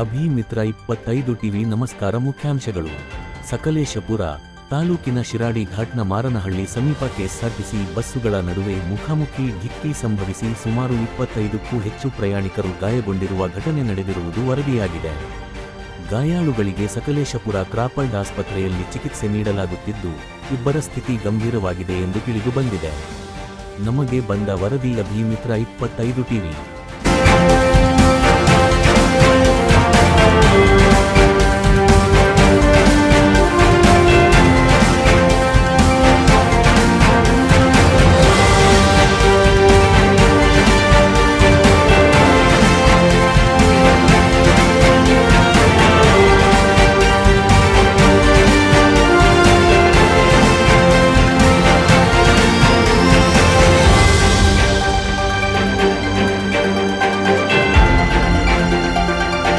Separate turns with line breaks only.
ಅಭಿಮಿತ್ರ ಇಪ್ಪತ್ತೈದು ಟಿವಿ ನಮಸ್ಕಾರ ಮುಖ್ಯಾಂಶಗಳು. ಸಕಲೇಶಪುರ ತಾಲೂಕಿನ ಶಿರಾಡಿ ಘಾಟ್ನ ಮಾರನಹಳ್ಳಿ ಸಮೀಪ ಕೆಎಸ್ಆರ್ಟಿಸಿ ಬಸ್ಸುಗಳ ನಡುವೆ ಮುಖಾಮುಖಿ ಡಿಕ್ಕಿ ಸಂಭವಿಸಿ ಸುಮಾರು ಇಪ್ಪತ್ತೈದಕ್ಕೂ ಹೆಚ್ಚು ಪ್ರಯಾಣಿಕರು ಗಾಯಗೊಂಡಿರುವ ಘಟನೆ ನಡೆದಿರುವುದು ವರದಿಯಾಗಿದೆ. ಗಾಯಾಳುಗಳಿಗೆ ಸಕಲೇಶಪುರ ಕ್ರಾಪರ್ಡ್ ಆಸ್ಪತ್ರೆಯಲ್ಲಿ ಚಿಕಿತ್ಸೆ ನೀಡಲಾಗುತ್ತಿದ್ದು, ಇಬ್ಬರ ಸ್ಥಿತಿ ಗಂಭೀರವಾಗಿದೆ ಎಂದು ತಿಳಿದುಬಂದಿದೆ ನಮಗೆ ಬಂದ ವರದಿ ಅಭಿಮಿತ್ರ ಇಪ್ಪತ್ತೈದು ಟಿವಿ.